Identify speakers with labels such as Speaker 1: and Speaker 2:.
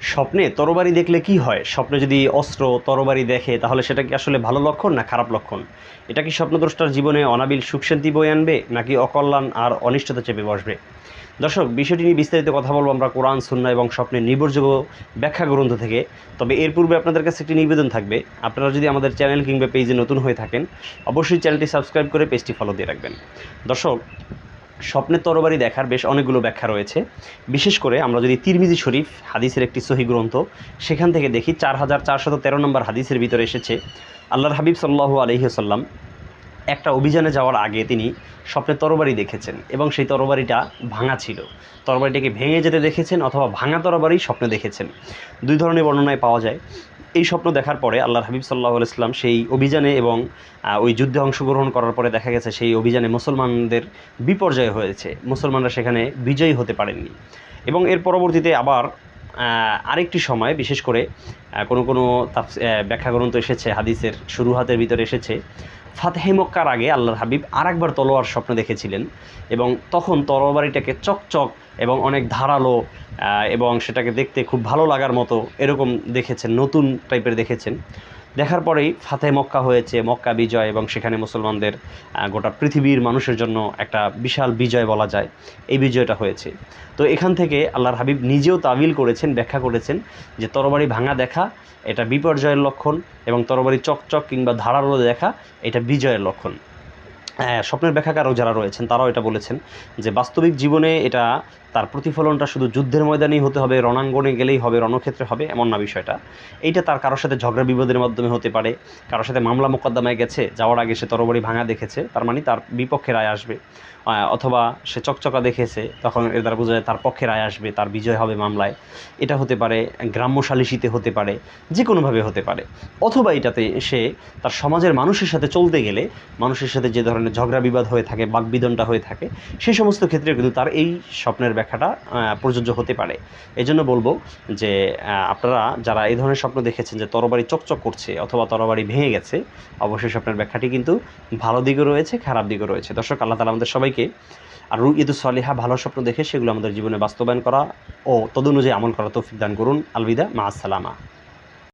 Speaker 1: স্বপ্নে তরবারি দেখলে কি হয়? স্বপ্নে যদি অস্ত্র তরবারি দেখে, তাহলে সেটা কি আসলে ভালো লক্ষণ না খারাপ লক্ষণ? এটা কি স্বপ্নদ্রষ্টার জীবনে অনাবিল সুখ শান্তি বয়ে আনবে, নাকি অকল্যাণ আর অনিষ্টতা চেপে বসবে? দর্শক, বিষয়টি নিয়ে বিস্তারিত কথা বলব আমরা কোরআন সুন্না এবং স্বপ্নের নির্ভরযোগ্য ব্যাখ্যা গ্রন্থ থেকে। তবে এর পূর্বে আপনাদের কাছে একটি নিবেদন থাকবে। আপনারা যদি আমাদের চ্যানেল কিংবা পেজে নতুন হয়ে থাকেন, অবশ্যই চ্যানেলটি সাবস্ক্রাইব করে পেজটি ফলো দিয়ে রাখবেন। দর্শক স্বপ্নের তরবারি দেখার বেশ অনেকগুলো ব্যাখ্যা রয়েছে। বিশেষ করে আমরা যদি তিরমিজি শরীফ হাদিসের একটি সহি গ্রন্থ, সেখান থেকে দেখি চার হাজার চারশত তেরো নম্বর হাদিসের ভিতরে এসেছে, আল্লাহর হাবিব সাল্লাহু আলহিহাল্লাম একটা অভিযানে যাওয়ার আগে তিনি স্বপ্নে তরবারি দেখেছেন এবং সেই তরবারিটা ভাঙা ছিল। তরবারিটাকে ভেঙে যেতে দেখেছেন অথবা ভাঙা তরবারি স্বপ্নে দেখেছেন। দুই ধরনের বর্ণনায় পাওয়া যায়। এই স্বপ্ন দেখার পরে আল্লাহর হাবিব সাল্লাহ ইসলাম সেই অভিযানে এবং ওই যুদ্ধে অংশগ্রহণ করার পরে দেখা গেছে সেই অভিযানে মুসলমানদের বিপর্যয় হয়েছে। মুসলমানরা সেখানে বিজয়ী হতে পারেননি। এবং এর পরবর্তীতে আবার আরেকটি সময়, বিশেষ করে কোনো কোনো ব্যাখ্যা গ্রন্থ এসেছে, হাদিসের শুরু হাতের ভিতরে এসেছে। ফাতেহে মক্কার আগে আল্লাহর হাবিব আরেকবার তলোয়ার স্বপ্ন দেখেছিলেন এবং তখন তরবারিটাকে চকচক এবং অনেক ধারালো এবং সেটাকে দেখতে খুব ভালো লাগার মতো এরকম দেখেছেন, নতুন টাইপের দেখেছেন। দেখার পরেই ফাতে মক্কা হয়েছে, মক্কা বিজয়, এবং সেখানে মুসলমানদের গোটা পৃথিবীর মানুষের জন্য একটা বিশাল বিজয় বলা যায়। এই বিজয়টা হয়েছে। তো এখান থেকে আল্লাহর হাবিব নিজেও তাবিল করেছেন, ব্যাখ্যা করেছেন যে তরবারি ভাঙা দেখা, এটা বিপর্যয়ের লক্ষণ, এবং তরবারি চকচক কিংবা ধারালো দেখা, এটা বিজয়ের লক্ষণ। স্বপ্নের ব্যাখ্যাকারক যারা রয়েছেন, তারাও এটা বলেছেন যে বাস্তবিক জীবনে এটা তার প্রতিফলনটা শুধু যুদ্ধের ময়দানেই হতে হবে, রণাঙ্গনে গেলেই হবে, রণক্ষেত্রে হবে, এমন না বিষয়টা। এইটা তার কারোর সাথে ঝগড়া বিবাদের মাধ্যমে হতে পারে, কারোর সাথে মামলা মোকদ্দমায় গেছে, যাওয়ার আগে সে তরবারি ভাঙা দেখেছে, তার মানে তার বিপক্ষে রায় আসবে। অথবা সে চকচকা দেখেছে, তখন এর দ্বারা বোঝা যায় তার পক্ষে রায় আসবে, তার বিজয় হবে মামলায়। এটা হতে পারে, গ্রাম্য সালিসিতে হতে পারে যে কোনোভাবে হতে পারে। অথবা এটাতে সে তার সমাজের মানুষের সাথে চলতে গেলে, মানুষের সাথে যে ধরনের ঝগড়া বিবাদ হয়ে থাকে বাকবিদনটা হয়ে থাকে সেই সমস্ত ক্ষেত্রে কিন্তু তার এই স্বপ্নের ব্যাখ্যাটা প্রযোজ্য হতে পারে। এই জন্য বলব যে আপনারা যারা এই ধরনের স্বপ্ন দেখেছেন যে তরবারি চকচক করছে অথবা তরবারি ভেঙে গেছে, অবশ্যই স্বপ্নের ব্যাখ্যাটি কিন্তু ভালো দিকও রয়েছে, খারাপ দিকও রয়েছে। দর্শক, আল্লাহ তালা আমাদের সবাইকে আর রুইদু সলিহা ভালো স্বপ্ন দেখে সেগুলো আমাদের জীবনে বাস্তবায়ন করা ও তদনুযায়ী আমল করা তৌফিক দান করুন। আলবিদা, মা আসসালামা।